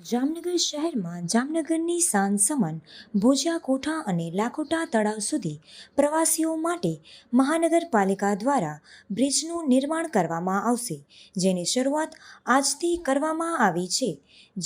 જામનગર શહેરમાં જામનગરની સાંજ સમાન ભોજિયા કોઠા અને લાખોટા તળાવ સુધી પ્રવાસીઓ માટે મહાનગરપાલિકા દ્વારા બ્રિજનું નિર્માણ કરવામાં આવશે, જેની શરૂઆત આજથી કરવામાં આવી છે.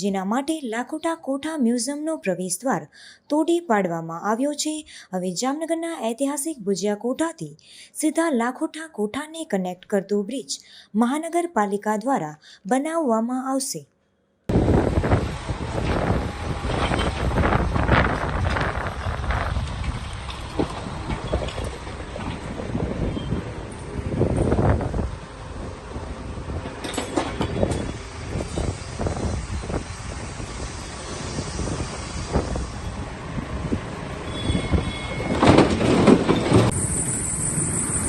જેના માટે લાખોટા કોઠા મ્યુઝિયમનો પ્રવેશદ્વાર તોડી પાડવામાં આવ્યો છે. હવે જામનગરના ઐતિહાસિક ભુજિયા કોઠાથી સીધા લાખોટા કોઠાને કનેક્ટ કરતો બ્રિજ મહાનગરપાલિકા દ્વારા બનાવવામાં આવશે.